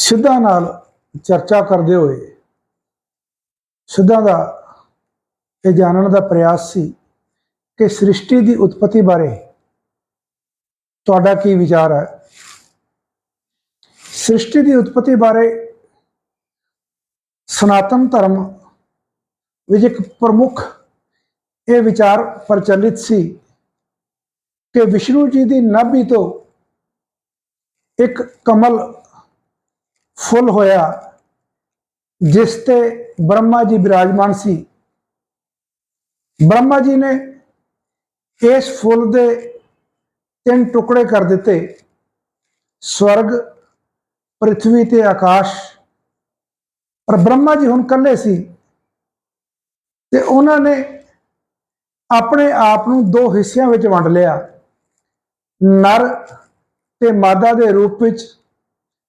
ਸਿੱਧਾ ਨਾਲ ਚਰਚਾ ਕਰਦੇ ਹੋਏ ਸਿੱਧਾ ਦਾ ਇਹ ਜਾਣਨ ਦਾ ਪ੍ਰਯਾਸ ਸੀ ਕਿ ਸ੍ਰਿਸ਼ਟੀ ਦੀ ਉਤਪਤੀ ਬਾਰੇ ਤੁਹਾਡਾ ਕੀ ਵਿਚਾਰ ਹੈ? ਸ੍ਰਿਸ਼ਟੀ ਦੀ ਉਤਪਤੀ ਬਾਰੇ ਸਨਾਤਨ ਧਰਮ ਵਿੱਚ ਇੱਕ ਪ੍ਰਮੁੱਖ ਇਹ ਵਿਚਾਰ ਪ੍ਰਚਲਿਤ ਸੀ ਕਿ ਵਿਸ਼ਨੂੰ ਜੀ ਦੀ ਨਾਭੀ ਤੋਂ ਇੱਕ ਕਮਲ ਫੁੱਲ ਹੋਇਆ, ਜਿਸ ਤੇ ਬ੍ਰਹਮਾ ਜੀ ਬਿਰਾਜਮਾਨ ਸੀ। ਬ੍ਰਹਮਾ ਜੀ ਨੇ ਇਸ ਫੁੱਲ ਦੇ ਤਿੰਨ ਟੁਕੜੇ ਕਰ ਦਿੱਤੇ। ਸਵਰਗ ਪ੍ਰithvi ਤੇ ਆਕਾਸ਼। ਪਰ ਬ੍ਰਹਮਾ ਜੀ ਹੁਣ ਇਕੱਲੇ ਸੀ ਤੇ ਉਹਨਾਂ ਨੇ ਆਪਣੇ ਆਪ ਨੂੰ ਦੋ ਹਿੱਸਿਆਂ ਵਿੱਚ ਵੰਡ ਲਿਆ। ਨਰ ਤੇ ਮਾਦਾ ਦੇ ਰੂਪ ਵਿੱਚ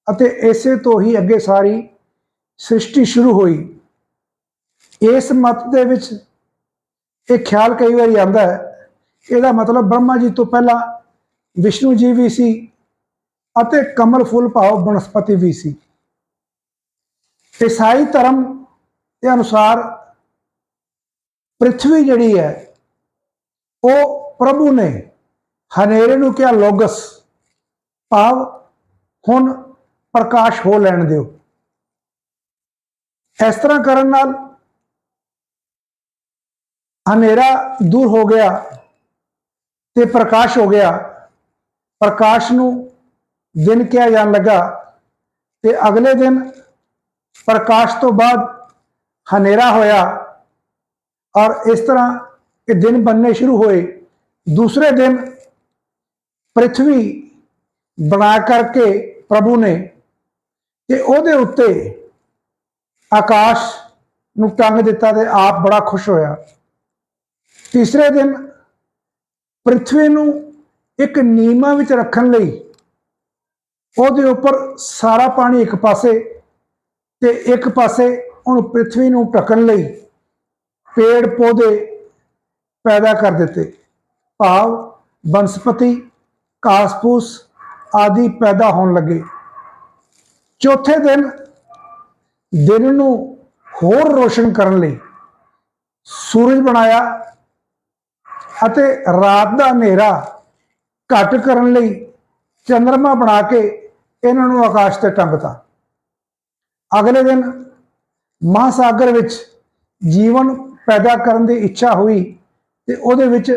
ਅਤੇ ਇਸੇ ਤੋਂ ਹੀ ਅੱਗੇ ਸਾਰੀ ਸ੍ਰਿਸ਼ਟੀ ਸ਼ੁਰੂ ਹੋਈ। ਇਸ ਮਤ ਦੇ ਵਿੱਚ ਇਹ ਖਿਆਲ ਕਈ ਵਾਰੀ ਆਉਂਦਾ ਹੈ। ਇਹਦਾ ਮਤਲਬ ਬ੍ਰਹਮਾ ਜੀ ਤੋਂ ਪਹਿਲਾਂ ਵਿਸ਼ਨੂੰ ਜੀ ਵੀ ਸੀ ਅਤੇ ਕਮਲ ਫੁੱਲ ਭਾਵ ਬਨਸਪਤੀ ਵੀ ਸੀ। ਈਸਾਈ ਧਰਮ ਦੇ ਅਨੁਸਾਰ ਪ੍ਰithvi ਜਿਹੜੀ ਹੈ, ਉਹ ਪ੍ਰਭੂ ਨੇ ਹਨੇਰੇ ਨੂੰ ਕਿਹਾ, ਲੋਗਸ ਭਾਵ ਹੁਣ ਪ੍ਰਕਾਸ਼ ਹੋ ਲੈਣ ਦਿਓ। ਇਸ ਤਰ੍ਹਾਂ ਕਰਨ ਨਾਲ ਹਨੇਰਾ ਦੂਰ ਹੋ ਗਿਆ ਤੇ ਪ੍ਰਕਾਸ਼ ਹੋ ਗਿਆ। ਪ੍ਰਕਾਸ਼ ਨੂੰ ਦਿਨ ਕਿਹਾ ਜਾਣ ਲੱਗਾ ਤੇ ਅਗਲੇ ਦਿਨ ਪ੍ਰਕਾਸ਼ ਤੋਂ ਬਾਅਦ ਹਨੇਰਾ ਹੋਇਆ ਔਰ ਇਸ ਤਰ੍ਹਾਂ ਇਹ ਦਿਨ ਬੰਨੇ ਸ਼ੁਰੂ ਹੋਏ। ਦੂਸਰੇ ਦਿਨ ਪ੍ਰithvi ਬਣਾ ਕਰਕੇ ਪ੍ਰਭੂ ਨੇ ਤੇ ਉਹਦੇ ਉੱਤੇ ਆਕਾਸ਼ ਨੂੰ ਟੰਗ ਦਿੱਤਾ ਤੇ ਆਪ ਬੜਾ ਖੁਸ਼ ਹੋਇਆ। ਤੀਸਰੇ ਦਿਨ ਪ੍ਰithvi ਨੂੰ ਇੱਕ ਨੀਮਾ ਵਿੱਚ ਰੱਖਣ ਲਈ ਉਹਦੇ ਉੱਪਰ ਸਾਰਾ ਪਾਣੀ ਇੱਕ ਪਾਸੇ ਤੇ ਇੱਕ ਪਾਸੇ ਉਹਨੂੰ ਪ੍ਰithvi ਨੂੰ ਢੱਕਣ ਲਈ ਪੇੜ ਪੌਦੇ ਪੈਦਾ ਕਰ ਦਿੱਤੇ। ਭਾਵ ਬਨਸਪਤੀ, ਕਾਸਪੂਸ ਆਦਿ ਪੈਦਾ ਹੋਣ ਲੱਗੇ। ਚੌਥੇ ਦਿਨ ਦਿਨ ਨੂੰ ਹੋਰ ਰੋਸ਼ਨ ਕਰਨ ਲਈ ਸੂਰਜ ਬਣਾਇਆ ਅਤੇ ਰਾਤ ਦਾ ਹਨੇਰਾ ਘੱਟ ਕਰਨ ਲਈ ਚੰ드ਰਮਾ ਬਣਾ ਕੇ ਇਹਨਾਂ ਨੂੰ ਆਕਾਸ਼ ਤੇ ਟੰਗਤਾ ਅਗਲੇ ਦਿਨ ਮਹਾਸਾਗਰ ਵਿੱਚ ਜੀਵਨ ਪੈਦਾ ਕਰਨ ਦੀ ਇੱਛਾ ਹੋਈ ਤੇ ਉਹਦੇ ਵਿੱਚ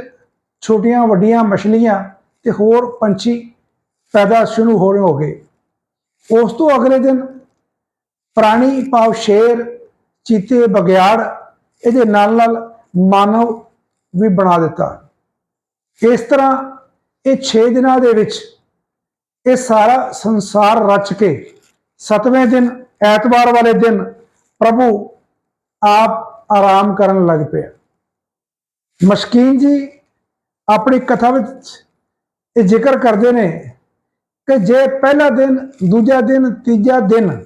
ਛੋਟੀਆਂ ਵੱਡੀਆਂ ਮਛਲੀਆਂ ਤੇ ਹੋਰ ਪੰਛੀ ਪੈਦਾ ਸ਼ੁਰੂ ਹੋਣੇ ਹੋ ਗਏ। ਉਸ ਤੋਂ ਅਗਲੇ ਦਿਨ ਪ੍ਰਾਣੀ ਭਾਵ ਸ਼ੇਰ, ਚੀਤੇ ਬਗਿਆੜ, ਇਹਦੇ ਨਾਲ ਨਾਲ ਮਾਨਵ ਵੀ ਬਣਾ ਦਿੱਤਾ। ਇਸ ਤਰ੍ਹਾਂ ਇਹ 6 ਦਿਨਾਂ ਦੇ ਵਿੱਚ ਇਹ ਸਾਰਾ ਸੰਸਾਰ ਰਚ ਕੇ ਸਤਵੇਂ ਦਿਨ, ਐਤਵਾਰ ਵਾਲੇ ਦਿਨ ਪ੍ਰਭੂ ਆਪ ਆਰਾਮ ਕਰਨ ਲੱਗ ਪਿਆ। ਮਸ਼ਕੀਨ ਜੀ ਆਪਣੀ ਕਥਾ ਵਿੱਚ ਇਹ ਜ਼ਿਕਰ ਕਰਦੇ ਨੇ ਕਿ ਜੇ ਪਹਿਲਾ ਦਿਨ, ਦੂਜਾ ਦਿਨ, ਤੀਜਾ ਦਿਨ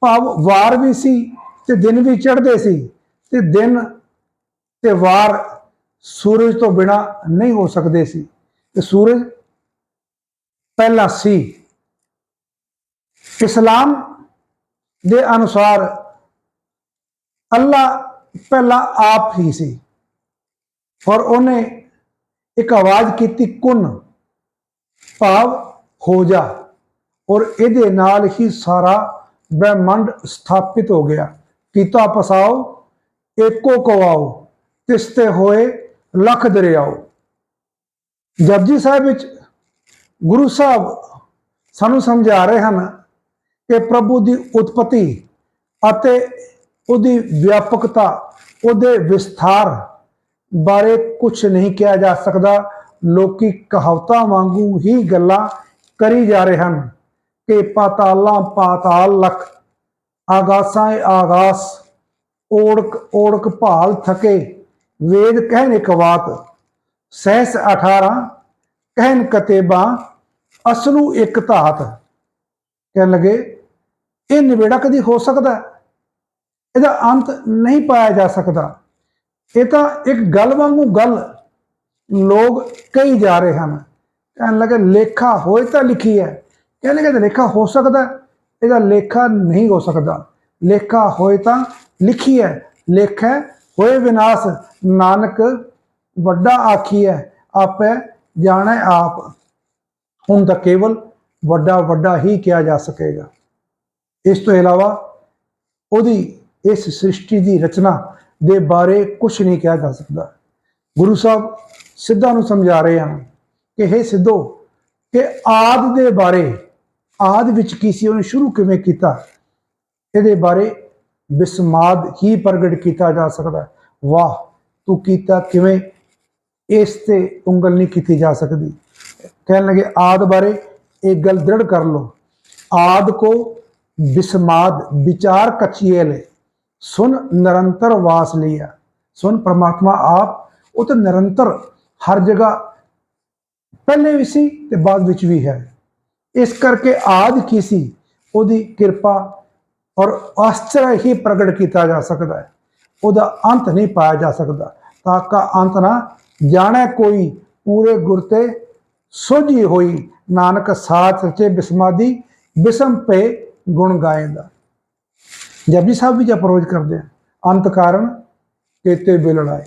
ਭਾਵ ਵਾਰ ਵੀ ਸੀ ਤੇ ਦਿਨ ਵੀ ਚੜ੍ਹਦੇ ਸੀ ਤੇ ਦਿਨ ਤੇ ਵਾਰ ਸੂਰਜ ਤੋਂ ਬਿਨਾ ਨਹੀਂ ਹੋ ਸਕਦੇ ਸੀ। ਤੇ ਸੂਰਜ ਪਹਿਲਾ ਸੀ। ਇਸਲਾਮ ਦੇ ਅਨੁਸਾਰ ਅੱਲਾ ਪਹਿਲਾ ਆਪ ਹੀ ਸੀ। ਔਰ ਉਹਨੇ ਇੱਕ ਆਵਾਜ਼ ਕੀਤੀ, ਕੁਨ। ਭਾਵ ਹੋ ਜਾ। ਔਰ ਇਹਦੇ ਨਾਲ ਹੀ ਸਾਰਾ ਬ੍ਰਹਿਮੰਡ ਸਥਾਪਿਤ ਹੋ ਗਿਆ। ਕੀਤਾ ਪਸਾਓ, ਏਕੋ ਕਵਾਓ ਤਿਸ ਹੋਏ, ਲੱਖ ਦਰਿਆਓ। ਜਪਜੀ ਸਾਹਿਬ ਵਿੱਚ ਗੁਰੂ ਸਾਹਿਬ ਸਾਨੂੰ ਸਮਝਾ ਰਹੇ ਹਨ ਕਿ ਪ੍ਰਭੂ ਦੀ ਉਤਪਤੀ ਅਤੇ ਉਹਦੀ ਵਿਆਪਕਤਾ, ਉਹਦੇ ਵਿਸਥਾਰ ਬਾਰੇ ਕੁਝ ਨਹੀਂ ਕਿਹਾ ਜਾ ਸਕਦਾ। ਲੋਕੀ ਕਹਾਵਤਾਂ ਵਾਂਗੂ ਹੀ ਗੱਲਾਂ ਕਰੀ ਜਾ ਰਹੇ ਹਨ। ਕਿ ਪਾਤਾਲਾਂ ਪਾਤਾਲ ਲਖ, ਆਗਾਸਾਂ ਆਗਾਸ, ਓੜਕ ਓੜਕ ਭਾਲ ਥਕੇ, ਵੇਦ ਕਹਿਨ ਇੱਕ ਬਾਤ ਸਹਿਸ 18 ਕਹਿਨ ਕਤੇਬਾ, ਅਸਲੂ ਇੱਕ ਧਾਤ। ਕਹਿਣ ਲਗੇ, ਇਹ ਨਿਬੇੜਾ ਕਦੀ ਹੋ ਸਕਦਾ? ਇਹਦਾ ਅੰਤ ਨਹੀਂ ਪਾਇਆ ਜਾ ਸਕਦਾ। ਇਹ ਤਾਂ ਇੱਕ ਗੱਲ ਵਾਂਗੂ ਗੱਲ ਲੋਕ ਕਹੀ ਜਾ ਰਹੇ ਹਨ। ਕਹਿਣ ਲੱਗੇ, ਲੇਖਾ ਹੋਏ ਤਾਂ ਲਿਖੀ ਹੈ। ਕਹਿਣ ਲੱਗੇ ਤਾਂ ਲੇਖਾ ਹੋ ਸਕਦਾ ਇਹਦਾ ਲੇਖਾ ਨਹੀਂ ਹੋ ਸਕਦਾ। ਲੇਖਾ ਹੋਏ ਤਾਂ ਲਿਖੀ ਹੈ। ਲੇਖੈ ਹੋਏ ਵਿਨਾਸ਼। ਨਾਨਕ ਵੱਡਾ ਆਖੀ ਹੈ, ਆਪੇ ਜਾਣੈ ਆਪ। ਹੁਣ ਤਾਂ ਕੇਵਲ ਵੱਡਾ ਵੱਡਾ ਹੀ ਕਿਹਾ ਜਾ ਸਕੇਗਾ। ਇਸ ਤੋਂ ਇਲਾਵਾ ਉਹਦੀ ਇਸ ਸ੍ਰਿਸ਼ਟੀ ਦੀ ਰਚਨਾ ਦੇ ਬਾਰੇ ਕੁਝ ਨਹੀਂ ਕਿਹਾ ਜਾ ਸਕਦਾ। ਗੁਰੂ ਸਾਹਿਬ ਸਿੱਧਾ ਨੂੰ ਸਮਝਾ ਰਹੇ ਹਨ ਕਿ हे ਸਿੱਧੋ, ਕਿ ਆਦ ਦੇ ਬਾਰੇ, ਆਦ ਵਿੱਚ ਕੀ ਸੀ, ਉਹਨੇ ਸ਼ੁਰੂ ਕਿਵੇਂ ਕੀਤਾ? ਇਹਦੇ ਬਾਰੇ ਬਿਸਮਾਦ ਹੀ ਪ੍ਰਗਟ ਕੀਤਾ ਜਾ ਸਕਦਾ ਵਾਹ, ਤੂੰ ਕੀਤਾ ਕਿਵੇਂ? ਇਸ ਤੇ ਉਂਗਲ ਨਹੀਂ ਕੀਤੀ ਜਾ ਸਕਦੀ। ਕਹਿਣ ਲੱਗੇ, ਆਦ ਬਾਰੇ ਇੱਕ ਗੱਲ ਦ੍ਰਿੜ ਕਰ ਲਓ। ਆਦ ਕੋ ਬਿਸਮਾਦ ਵਿਚਾਰ ਕਚੀਏ ਲੈ। ਸੁਨ ਨਿਰੰਤਰ ਵਾਸ ਲਿਆ ਸੁਨ ਪ੍ਰਮਾਤਮਾ ਆਪ, ਉਹ ਤਾਂ ਨਿਰੰਤਰ ਹਰ ਜਗ੍ਹਾ ਪਹਿਲੇ ਵੀ ਸੀ ਤੇ ਬਾਅਦ ਵਿੱਚ ਵੀ ਹੈ। ਇਸ ਕਰਕੇ ਆਦ ਕੀ ਸੀ, ਉਹਦੀ ਕਿਰਪਾ ਔਰ ਆਸ਼ਚर्य ਹੀ ਪ੍ਰਗਟ ਕੀਤਾ ਜਾ ਸਕਦਾ ਹੈ। ਉਹਦਾ ਅੰਤ ਨਹੀਂ ਪਾਇਆ ਜਾ ਸਕਦਾ। ਤਾਂ ਕਾ ਅੰਤ ਨਾ ਜਾਣੈ ਕੋਈ ਪੂਰੇ ਗੁਰ ਤੇ ਸੋਝੀ ਹੋਈ। ਨਾਨਕ ਸਾਥ ਰਚੇ ਬਿਸਮਾਦੀ, ਬਿਸਮ ਪੇ ਗੁਣ ਗਾਇਂਦਾ। ਜਪਜੀ ਸਾਹਿਬ ਵਿੱਚ ਅਪਰੋਚ ਕਰਦੇ ਆ। ਅੰਤ ਕਾਰਨ ਕੇਤੇ ਬਿਲੜਾਏ।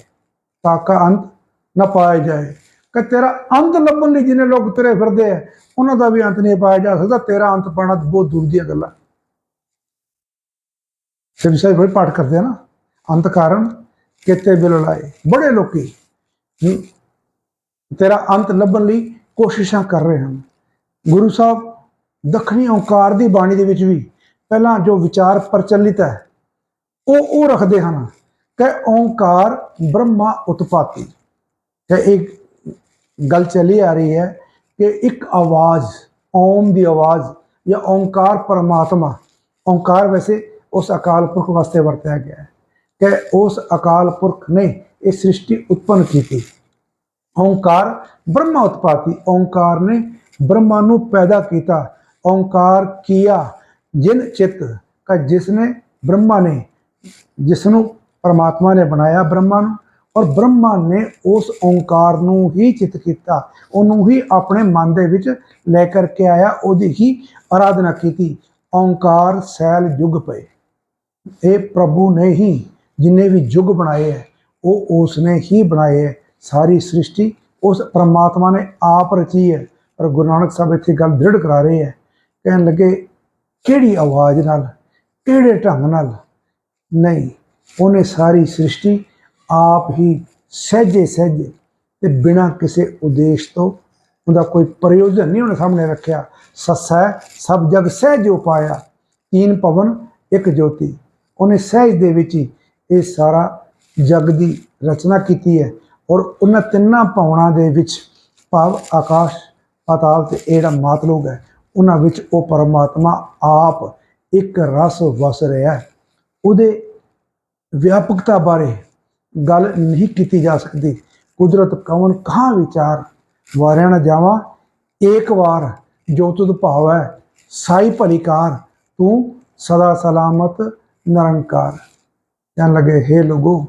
ਤਾਂ ਕਾ ਅੰਤ ਨਾ ਪਾਇਆ ਜਾਏ। ਕਿ ਤੇਰਾ ਅੰਤ ਲੱਭਣ ਲਈ ਜਿਹਨੇ ਲੋਕ ਤੇਰੇ ਫਿਰਦੇ ਆ, ਉਹਨਾਂ ਦਾ ਵੀ ਅੰਤ ਨਹੀਂ ਪਾਇਆ ਜਾ ਸਕਦਾ, ਤੇਰਾ ਅੰਤ ਪਾਣਾ ਬਹੁਤ ਦੂਰ ਦੀਆਂ ਗੱਲਾਂ। ਸਿਰ ਸਾਹਿਬ ਬੜੇ ਪਾਠ ਕਰਦੇ ਆ ਨਾ, ਅੰਤ ਕਾਰਨ ਕਿਤੇ ਬਿਲੜਾਏ ਬੜੇ ਲੋਕੀ ਤੇਰਾ ਅੰਤ ਲੱਭਣ ਲਈ ਕੋਸ਼ਿਸ਼ਾਂ ਕਰ ਰਹੇ ਹਨ। ਗੁਰੂ ਸਾਹਿਬ ਦੱਖਣੀ ਓਂਕਾਰ ਦੀ ਬਾਣੀ ਦੇ ਵਿੱਚ ਵੀ ਪਹਿਲਾਂ ਜੋ ਵਿਚਾਰ ਪ੍ਰਚਲਿਤ ਹੈ, ਉਹ ਉਹ ਰੱਖਦੇ ਹਨ ਕਿ ਓਂਕਾਰ ਬ੍ਰਹਮਾ ਉਤਪਾਤੀ। ਤੇ ਇੱਕ ਗੱਲ ਚਲੀ ਆ ਰਹੀ ਹੈ ਕਿ ਇੱਕ ਆਵਾਜ਼, ਓਮ ਦੀ ਆਵਾਜ਼ ਜਾਂ ਓਂਕਾਰ ਪਰਮਾਤਮਾ, ਓਂਕਾਰ ਵੈਸੇ ਉਸ ਅਕਾਲ ਪੁਰਖ ਵਾਸਤੇ ਵਰਤਿਆ ਗਿਆ ਹੈ ਕਿ ਉਸ ਅਕਾਲ ਪੁਰਖ ਨੇ ਇਹ ਸ੍ਰਿਸ਼ਟੀ ਉਤਪੰਨ ਕੀਤੀ। ਓੰਕਾਰ ਬ੍ਰਹਮਾ ਉਤਪਾਤੀ, ਓੰਕਾਰ ਨੇ ਬ੍ਰਹਮਾ ਨੂੰ ਪੈਦਾ ਕੀਤਾ। ਓੰਕਾਰ ਕੀਆ, ਜਿਨ ਚਿਤ ਕਾ ਜਿਸ ਨੇ ਬ੍ਰਹਮਾ ਨੇ, ਜਿਸ ਨੂੰ ਪਰਮਾਤਮਾ ਨੇ ਬਣਾਇਆ ਬ੍ਰਹਮਾ ਨੂੰ ਔਰ ਬ੍ਰਹਮਾ ਨੇ ਉਸ ਓੰਕਾਰ ਨੂੰ ਹੀ ਚਿਤ ਕੀਤਾ। ਉਹਨੂੰ ਹੀ ਆਪਣੇ ਮਨ ਦੇ ਵਿੱਚ ਲੈ ਕਰਕੇ ਆਇਆ, ਉਹਦੀ ਹੀ ਆਰਾਧਨਾ ਕੀਤੀ। ਓੰਕਾਰ, ਸੈਲ ਯੁਗ ਪਏ। ਇਹ ਪ੍ਰਭੂ ਨੇ ਹੀ ਜਿੰਨੇ ਵੀ ਯੁਗ ਬਣਾਏ ਹੈ, ਉਹ ਉਸ ਨੇ ਹੀ ਬਣਾਏ ਹੈ। ਸਾਰੀ ਸ੍ਰਿਸ਼ਟੀ ਉਸ ਪ੍ਰਮਾਤਮਾ ਨੇ ਆਪ ਰਚੀ ਹੈ। ਪਰ ਗੁਰੂ ਨਾਨਕ ਸਾਹਿਬ ਇੱਥੇ ਗੱਲ ਦ੍ਰਿੜ ਕਰਾ ਰਹੇ ਹੈ। ਕਹਿਣ ਲੱਗੇ, ਕਿਹੜੀ ਆਵਾਜ਼ ਨਾਲ, ਕਿਹੜੇ ਢੰਗ ਨਾਲ? ਨਹੀਂ, ਉਹਨੇ ਸਾਰੀ ਸ੍ਰਿਸ਼ਟੀ ਆਪ ਹੀ ਸਹਿਜੇ ਸਹਿਜੇ ਤੇ ਬਿਨਾਂ ਕਿਸੇ ਉਦੇਸ਼ ਤੋਂ ਉਹਦਾ ਕੋਈ ਪ੍ਰਯੋਜਨ ਨਹੀਂ ਉਹਨੇ ਸਾਹਮਣੇ ਰੱਖਿਆ। ਸਸੈ ਸਭ ਜਗ ਸਹਿਜ ਉਪਾਇਆ। ਤੀਨ ਭਵਨ, ਇੱਕ ਜੋਤੀ। ਉਹਨੇ ਸਹਿਜ ਦੇ ਵਿੱਚ ਹੀ ਇਹ ਸਾਰਾ ਜਗ ਦੀ ਰਚਨਾ ਕੀਤੀ ਹੈ ਔਰ ਉਹਨਾਂ ਤਿੰਨਾਂ ਭਵਨਾਂ ਦੇ ਵਿੱਚ ਭਾਵ ਆਕਾਸ਼, ਪਾਤਾਲ ਤੇ ਇਹ ਜਿਹੜਾ ਮਾਤਲੋਕ ਹੈ, ਉਹਨਾਂ ਵਿੱਚ ਉਹ ਪਰਮਾਤਮਾ ਆਪ ਇੱਕ ਰਸ ਵਸ ਰਿਹਾ ਹੈ। ਉਹਦੇ ਵਿਆਪਕਤਾ ਬਾਰੇ ਗੱਲ ਨਹੀਂ ਕੀਤੀ ਜਾ ਸਕਦੀ। ਕੁਦਰਤ ਕਵਨ ਕਹਾਂ ਵਿਚਾਰ? ਵਾਰਿਆ ਨਾ ਜਾਵਾਂ। ਏਕ ਵਾਰ ਜੋ ਤੁਧ ਭਾਵੈ, ਸਾਈ ਭਲੀਕਾਰ, ਤੂੰ ਸਦਾ ਸਲਾਮਤ, ਨਿਰੰਕਾਰ। ਕਹਿਣ ਲੱਗੇ हे ਲੋਗੋ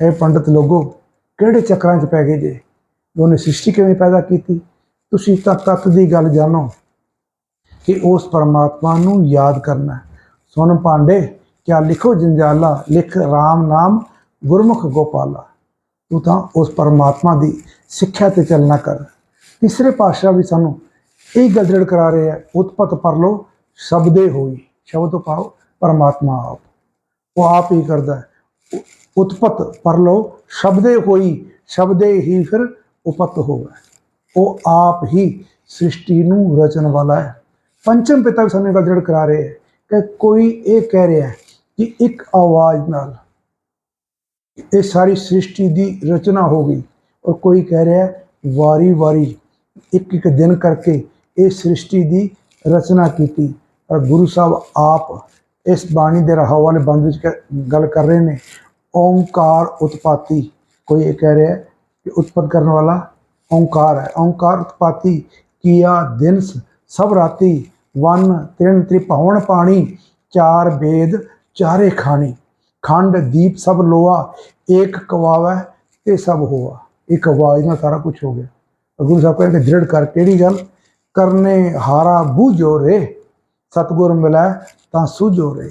ਇਹ ਪੰਡਤ ਲੋਗੋ, ਕਿਹੜੇ ਚੱਕਰਾਂ 'ਚ ਪੈ ਗਏ ਜੇ? ਉਹਨੇ ਸ੍ਰਿਸ਼ਟੀ ਕਿਵੇਂ ਪੈਦਾ ਕੀਤੀ? ਤੁਸੀਂ ਤਾਂ ਤੱਤ ਦੀ ਗੱਲ ਜਾਣੋ ਕਿ ਉਸ ਪਰਮਾਤਮਾ ਨੂੰ ਯਾਦ ਕਰਨਾ ਹੈ। ਸੁਣ ਪਾਂਡੇ ਕਿਆ ਲਿਖੋ ਜੰਜਾਲਾ, ਲਿਖ RAM ਨਾਮ ਗੁਰਮੁਖ ਗੋਪਾਲਾ, ਤੂੰ ਤਾਂ ਉਸ ਪਰਮਾਤਮਾ ਦੀ ਸਿੱਖਿਆ ਤੇ ਚੱਲਣਾ ਕਰ। ਤੀਸਰੇ ਪਾਤਸ਼ਾਹ ਵੀ ਸਾਨੂੰ ਇਹ ਗੱਲ ਦ੍ਰਿੜ ਕਰਾ ਰਹੇ ਹੈ ਉਤਪਤ ਪਰਲੋ ਸ਼ਬਦੇ ਹੋਈ, ਸ਼ਬਦ ਪਾਓ, ਪਰਮਾਤਮਾ ਆਪ। ਉਹ ਆਪ ਹੀ ਕਰਦਾ ਹੈ। ਉ- ਉਤਪਤ ਪਰਲੋ ਸ਼ਬਦੇ ਹੋਈ ਸ਼ਬਦੇ ਹੀ ਫਿਰ ਉਪਤ ਹੋਵੇ। ਉਹ ਆਪ ਹੀ ਸ੍ਰਿਸ਼ਟੀ ਨੂੰ ਰਚਣ ਵਾਲਾ ਹੈ। ਪੰਚਮ ਪਿਤਾ ਵੀ ਸਾਨੂੰ ਇਹ ਗੱਲ ਦ੍ਰਿੜ ਕਰਾ ਰਹੇ ਹੈ ਕਿ ਕੋਈ ਇਹ ਕਹਿ ਰਿਹਾ ਕਿ ਇੱਕ ਆਵਾਜ਼ ਨਾਲ ਇਹ ਸਾਰੀ ਸ੍ਰਿਸ਼ਟੀ ਦੀ ਰਚਨਾ ਹੋ ਗਈ ਔਰ ਕੋਈ ਕਹਿ ਰਿਹਾ ਵਾਰੀ ਵਾਰੀ ਇੱਕ ਇੱਕ ਦਿਨ ਕਰਕੇ ਇਹ ਸ੍ਰਿਸ਼ਟੀ ਦੀ ਰਚਨਾ ਕੀਤੀ। ਔਰ ਗੁਰੂ ਸਾਹਿਬ ਆਪ ਇਸ ਬਾਣੀ ਦੇ ਰਹਾਉ ਵਾਲੇ ਬੰਦ ਵਿੱਚ ਕ- ਗੱਲ ਕਰ ਰਹੇ ਨੇ, ਓੰਕਾਰ ਉਤਪਾਤੀ। ਕੋਈ ਇਹ ਕਹਿ ਰਿਹਾ ਹੈ ਕਿ ਉਤਪਤ ਕਰਨ ਵਾਲਾ ਓੰਕਾਰ ਹੈ। ਓੰਕਾਰ ਉਤਪਾਤੀ ਕੀਆ ਦਿਨਸ ਸਭ ਰਾਤੀ, ਵਨ ਤ੍ਰਿਣ ਤ੍ਰਿਭਵਨ ਪਾਣੀ, ਚਾਰ ਵੇਦ, ਚਾਰੇ ਖਾਣੀ। ਖੰਡ, ਦੀਪ ਸਭ ਲੋਹਾ, ਏਕ ਕਵਾਵੈ ਤੇ ਸਭ ਹੋਆ। ਇੱਕ ਆਵਾਜ਼ ਨਾਲ ਸਾਰਾ ਕੁਝ ਹੋ ਗਿਆ। ਗੁਰੂ ਸਾਹਿਬ ਕਹਿੰਦੇ, ਦ੍ਰਿੜ ਕਰ ਕਿਹੜੀ ਗੱਲ? ਕਰਨੇ ਹਾਰਾ ਬੂਝੋ ਰੇ ਸਤਗੁਰ ਮਿਲੈ ਤਾਂ ਸੁਝੋ ਰੇ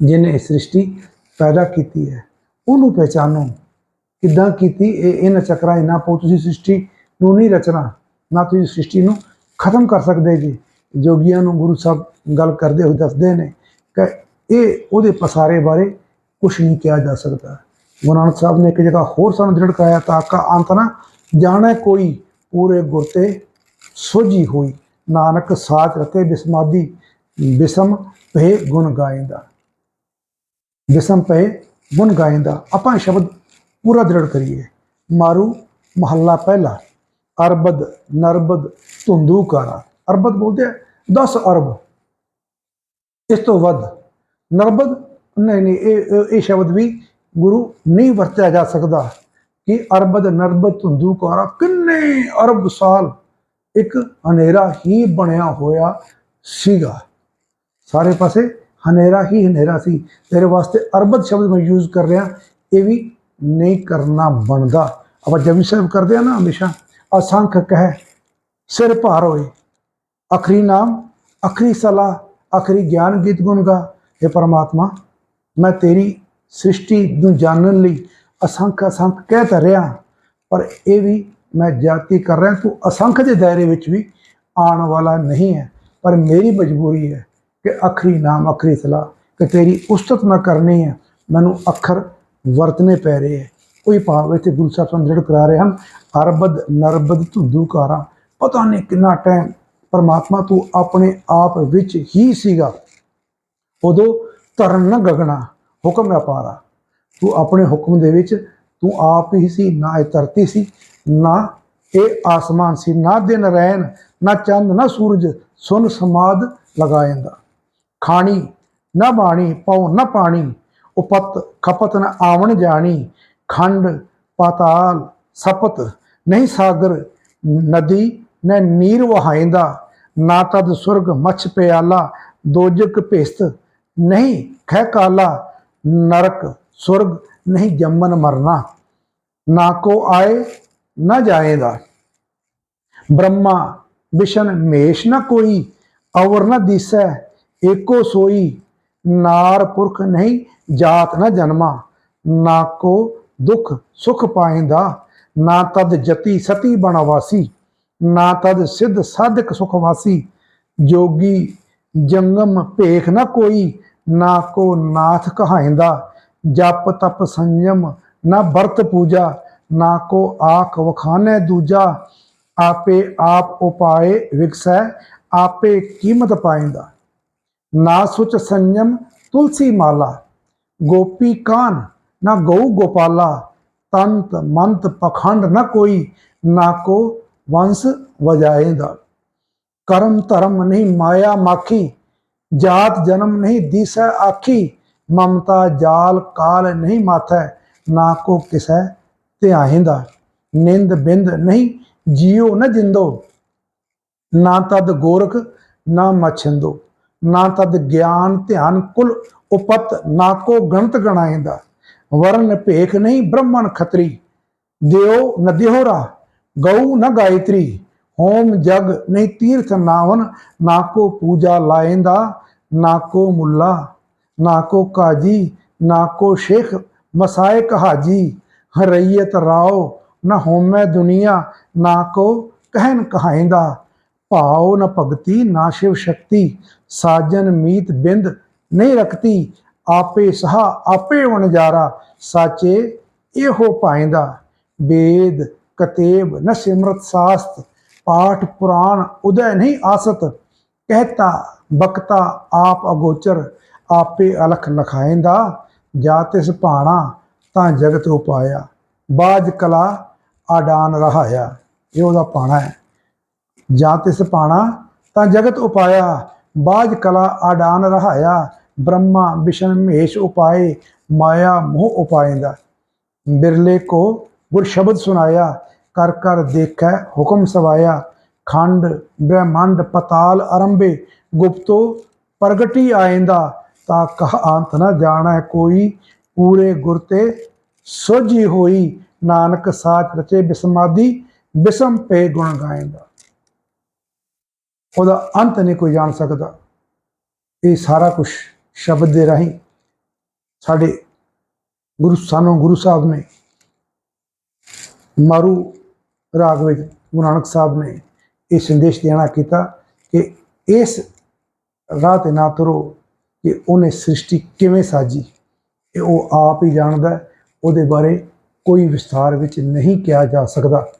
ਜਿਹਨੇ ਸ੍ਰਿਸ਼ਟੀ ਪੈਦਾ ਕੀਤੀ ਹੈ, ਉਹਨੂੰ ਪਹਿਚਾਨੋ। ਕਿੱਦਾਂ ਕੀਤੀ? ਇਹ ਇਹਨਾਂ ਚੱਕਰਾਂ 'ਚ ਨਾ ਪੋ ਤੁਸੀਂ ਸ੍ਰਿਸ਼ਟੀ ਨੂੰ ਨਹੀਂ ਰਚਣਾ, ਨਾ ਤੁਸੀਂ ਸ੍ਰਿਸ਼ਟੀ ਨੂੰ ਖਤਮ ਕਰ ਸਕਦੇ ਜੀ। ਜੋਗੀਆਂ ਨੂੰ ਗੁਰੂ ਸਾਹਿਬ ਗੱਲ ਕਰਦੇ ਹੋਏ ਦੱਸਦੇ ਨੇ ਕਿ ਇਹ ਉਹਦੇ ਪਸਾਰੇ ਬਾਰੇ ਕੁਝ ਨਹੀਂ ਕਿਹਾ ਜਾ ਸਕਦਾ। ਗੁਰੂ ਨਾਨਕ ਸਾਹਿਬ ਨੇ ਇੱਕ ਜਗ੍ਹਾ ਹੋਰ ਸਾਨੂੰ ਦ੍ਰਿੜ ਕਰਾਇਆ ਤਾਂ ਕਾ ਅੰਤ ਨਾ ਜਾਣੇ ਕੋਈ ਪੂਰੇ ਗੁਰ ਤੇ ਸੋਝੀ ਹੋਈ। ਨਾਨਕ ਸਾਚ ਰਤੇ ਬਿਸਮਾਦੀ, ਬਿਸਮ ਪਏ ਗੁਣ ਗਾਇਂਦਾ। ਬਿਸਮ ਪਏ ਗੁਣ ਗਾਇਂਦਾ। ਆਪਾਂ ਸ਼ਬਦ ਪੂਰਾ ਦ੍ਰਿੜ ਕਰੀਏ। ਮਾਰੂ ਮਹੱਲਾ ਪਹਿਲਾ, ਅਰਬਦ ਨਰਬਦ ਧੁੰਦੂਕਾਰਾ ਅਰਬਦ ਬੋਲਦੇ ਆ 10 ਅਰਬ। ਇਸ ਤੋਂ ਵੱਧ ਨਰਬਦ ਨਹੀਂ ਨਹੀਂ ਇਹ ਇਹ- ਇਹ ਸ਼ਬਦ ਵੀ ਗੁਰੂ ਨਹੀਂ ਵਰਤਿਆ ਜਾ ਸਕਦਾ ਕਿ ਅਰਬਦ ਨਰਬਦ ਧੁੰਦੂ ਕਾਰਾ ਕਿੰਨੇ ਅਰਬ ਸਾਲ ਇੱਕ ਹਨੇਰਾ ਹੀ ਬਣਿਆ ਹੋਇਆ ਸੀਗਾ ਸਾਰੇ ਪਾਸੇ ਹਨੇਰਾ ਹੀ ਹਨੇਰਾ ਸੀ ਤੇਰੇ ਵਾਸਤੇ ਅਰਬਦ ਸ਼ਬਦ ਮੈਂ ਯੂਜ਼ ਕਰ ਰਿਹਾ ਇਹ ਵੀ ਨਹੀਂ ਕਰਨਾ ਬਣਦਾ ਆਪਾਂ ਜਪਜੀ ਸਾਹਿਬ ਕਰਦੇ ਆ ਨਾ ਹਮੇਸ਼ਾ ਅਸੰਖ ਕਹਿ ਸਿਰ ਭਾਰ ਹੋਏ ਅਖਰੀ ਨਾਮ ਅਖਰੀ ਸਲਾਹ ਅਖਰੀ ਗਿਆਨ ਗੀਤ ਗੁਣ ਗਾ ਇਹ ਪਰਮਾਤਮਾ, ਮੈਂ ਤੇਰੀ ਸ੍ਰਿਸ਼ਟੀ ਨੂੰ ਜਾਣਨ ਲਈ ਅਸੰਖ ਅਸੰਖ ਕਹਿ ਤਾਂ ਰਿਹਾ, ਪਰ ਇਹ ਵੀ ਮੈਂ ਜਾਤੀ ਕਰ ਰਿਹਾ, ਤੂੰ ਅਸੰਖ ਦੇ ਦਾਇਰੇ ਵਿੱਚ ਵੀ ਆਉਣ ਵਾਲਾ ਨਹੀਂ ਹੈ। ਪਰ ਮੇਰੀ ਮਜਬੂਰੀ ਹੈ ਕਿ ਅਖਰੀ ਨਾਮ, ਅਖਰੀ ਸਲਾਹ ਕਿ ਤੇਰੀ ਉਸਤਤ ਨਾ ਕਰਨੀ ਹੈ। ਮੈਨੂੰ ਅੱਖਰ ਵਰਤਨੇ ਪੈ ਰਹੇ ਹੈ। ਕੋਈ ਭਾਵ ਇੱਥੇ ਗੁਰੂ ਸਾਹਿਬ ਸਾਨੂੰ ਜਿਹੜਾ ਕਰਾ ਰਹੇ ਹਨ, ਅਰਬਦ, ਨਰਬਦ, ਧੁੰਦੂ ਕਾਰਾ ਪਤਾ ਨਹੀਂ ਕਿੰਨਾ ਟਾਈਮ ਪਰਮਾਤਮਾ ਤੂੰ ਆਪਣੇ ਆਪ ਵਿੱਚ ਹੀ ਸੀਗਾ। ਉਦੋਂ ਧਰਨ ਨਾ ਗਗਣਾ, ਹੁਕਮ ਅਪਾਰਾ ਤੂੰ ਆਪਣੇ ਹੁਕਮ ਦੇ ਵਿੱਚ, ਤੂੰ ਆਪ ਹੀ ਸੀ, ਨਾ ਇਹ ਧਰਤੀ ਸੀ, ਨਾ ਇਹ ਆਸਮਾਨ ਸੀ, ਨਾ ਦਿਨ ਰਹਿਣ ਨਾ ਚੰਦ, ਨਾ ਸੂਰਜ, ਸੁਨ ਸਮਾਦ ਲਗਾਇੰਦਾ ਖਾਣੀ ਨਾ ਬਾਣੀ ਪਉ ਨਾ ਪਾਣੀ, ਉਪਤ ਖਪਤ ਨਾ ਆਵਣ ਜਾਣੀ, ਖੰਡ ਪਾਤਾਲ ਸਪਤ ਨਹੀਂ ਸਾਗਰ, ਨਦੀ ਨ ਨੀਰ ਵਹਾਇੰਦਾ, ਨਾ ਤਦ ਸੁਰਗ ਮਛ ਪਿਆਲਾ, ਦੋਜਕ ਭੇਸਤ ਨਹੀਂ ਖੈ ਕਾਲਾ, ਨਰਕ, ਸੁਰਗ, ਨਹੀਂ ਜੰਮਨ ਮਰਨਾ। ਨਾ ਕੋ ਆਏ, ਨਾ ਜਾਏਗਾ ਬ੍ਰਹਮਾ, ਵਿਸ਼ਨ, ਮੇਸ਼ ਨ ਕੋਈ ਅਵਰ ਨ ਦਿਸੈ, ਏਕੋ ਸੋਈ। ਨਾਰ ਪੁਰਖ ਨਹੀਂ, ਜਾਤ ਨ ਜਨਮਾ। ਨਾ ਕੋ ਦੁਖ, ਸੁਖ ਪਾਇੰਦਾ ਨਾ ਤਦ ਜਤੀ, ਸਤੀ ਬਣਵਾਸੀ। ਨਾ ਤਦ ਸਿੱਧ ਸਾਧਕ ਸੁਖ ਵਾਸੀ। ਜੋਗੀ ਜੰਗਮ ਭੇਖ ਨ ਕੋਈ, ਨਾ ਕੋ ਨਾਥ ਕਹਾਇੰਦਾ। ਜਪ ਤਪ ਸੰਜਮ ਨਾ ਵਰਤ ਪੂਜਾ, ਨਾ ਕੋ ਆਖ ਵਖਾਨੇ ਦੂਜਾ। ਆਪੇ ਆਪ ਉਪਾਏ ਵਿਗਸੈ ਆਪੇ ਕੀਮਤ ਪਾਇੰਦਾ। ਨਾ ਸੁਚ ਸੰਜਮ ਤੁਲਸੀ ਮਾਲਾ, ਗੋਪੀ ਕਾਨ ਨਾ ਗਊ ਗੋਪਾਲਾ। ਤੰਤ ਮੰਤ ਪਖੰਡ ਨਾ ਕੋਈ, ਨਾ ਕੋ ਵੰਸ ਵਜਾਏਂਦਾ ਕਰਮ ਧਰਮ ਨਹੀਂ, ਮਾਇਆ ਮਾਖੀ, ਜਾਤ ਜਨਮ ਨਹੀਂ, ਦੀਸੈ ਆਖੀ, ਮਮਤਾ ਜਾਲ ਕਾਲ ਨਹੀਂ ਮਾਥੈ, ਨਾ ਕੋ ਕਿਸੈ ਧਿਆਇਂਦਾ ਨਿੰਦ ਬਿੰਦ ਨਹੀਂ, ਜੀਉ ਨ ਜਿੰਦੋ, ਨਾ ਤਦ ਗੋਰਖ, ਨਾ ਮਛਿੰਦੋ, ਨਾ ਤਦ ਗਿਆਨ ਧਿਆਨ ਕੁਲ ਉਪਤ, ਨਾ ਕੋ ਗਣਤ ਗਣਾਇਂਦਾ ਵਰਨ ਭੇਖ ਨਹੀਂ ਬ੍ਰਹਮਣ ਖਤਰੀ, ਦਿਓ ਨ ਦਿਹੋਰਾ ਗਊ ਨ ਗਾਇਤਰੀ ਹੋਮ ਜਗ ਨਹੀਂ ਤੀਰਥ ਨਾਵਨ, ਨਾ ਕੋ ਪੂਜਾ ਲਾਇੰਦਾ, ਨਾ ਕੋ ਮੁੱਲਾ, ਨਾ ਕੋ ਕਾਜੀ, ਨਾ ਕੋ ਸ਼ੇਖ ਮਸਾਇਕ ਹਾਜੀ। ਹਰਈਤ ਰਾਓ, ਨਾ ਹੋਮੈ ਦੁਨੀਆ, ਨਾ ਕੋ ਕਹਿਨ ਕਹਾਇੰਦਾ। ਭਾਉ ਨ ਭਗਤੀ, ਨਾ ਸ਼ਿਵ ਸ਼ਕਤੀ, ਸਾਜਨ ਮੀਤ ਬਿੰਦ ਨਹੀਂ ਰਖਤੀ। ਆਪੇ ਸਹਾ, ਆਪੇ ਵਣਜਾਰਾ, ਸਾਚੇ ਇਹੋ ਪਾਇੰਦਾ। ਵੇਦ, ਕਤੇਬ ਨ ਸਿਮਰਤ ਸਾਸਤ ਪਾਠ ਪੁਰਾਣ ਉਦੈ ਨਹੀਂ ਆਸਤ, ਕਹਿਤਾ ਬਕਤਾ ਆਪ ਅਗੋਚਰ, ਆਪੇ ਅਲਖ ਲਖਾਇੰਦਾ, ਜਾ ਤਿਸ ਭਾਣਾ ਤਾਂ ਜਗਤ ਉਪਾਇਆ, ਬਾਜ ਕਲਾ ਆਡਾਨ ਰਹਾਇਆ, ਇਹ ਉਹਦਾ ਪਾਣਾ ਹੈ। ਜਾਂ ਤਿਸ ਪਾਣਾ ਤਾਂ ਜਗਤ ਉਪਾਇਆ, ਬਾਜ ਕਲਾ ਆਡਾਨ ਰਹਾਇਆ, ਬ੍ਰਹਮਾ ਵਿਸ਼ਨ ਮਹੇਸ਼ ਉਪਾਏ, ਮਾਇਆ ਮੋਹ ਉਪਾਇੰਦਾ। ਬਿਰਲੇ ਕੋ ਗੁਰ ਸ਼ਬਦ ਸੁਨਾਇਆ ਕਰ ਕਰ ਦੇਖੈ ਹੁਕਮ ਸਵਾਇਆ। ਖੰਡ, ਬ੍ਰਹਮੰਡ, ਪਤਾਲ, ਅਰੰਭੇ, ਗੁਪਤੋ, ਪ੍ਰਗਟੀ ਆਇੰਦਾ, ਤਾ ਕਹ ਅੰਤ ਨ ਜਾਣੈ ਕੋਈ, ਪੂਰੇ ਗੁਰ ਤੇ ਸੋਝੀ ਹੋਈ। ਨਾਨਕ ਸਾਚ ਰਚੇ ਬਿਸਮਾਦੀ, ਬਿਸਮ ਪੇ ਗੁਣ ਗਾਇੰਦਾ। ਉਹਦਾ ਅੰਤ ਨਹੀਂ ਕੋਈ ਜਾਣ ਸਕਦਾ। ਇਹ ਸਾਰਾ ਕੁਝ ਸ਼ਬਦ ਦੇ ਰਾਹੀਂ ਸਾਡੇ ਗੁਰੂ, ਸਾਨੂੰ ਗੁਰੂ ਸਾਹਿਬ ਨੇ ਮਾਰੂ ਰਾਗ ਵਿੱਚ ਗੁਰੂ ਨਾਨਕ ਸਾਹਿਬ ਨੇ ਇਹ ਸੰਦੇਸ਼ ਦੇਣਾ ਕੀਤਾ ਕਿ ਇਸ ਰਾਹ ਤੇ ਨਾ ਤੁਰੋ ਕਿ ਉਹਨੇ ਸ੍ਰਿਸ਼ਟੀ ਕਿਵੇਂ ਸਾਜੀ। ਇਹ ਉਹ ਆਪ ਹੀ ਜਾਣਦਾ ਉਹਦੇ ਬਾਰੇ ਕੋਈ ਵਿਸਥਾਰ ਵਿੱਚ ਨਹੀਂ ਕਿਹਾ ਜਾ ਸਕਦਾ।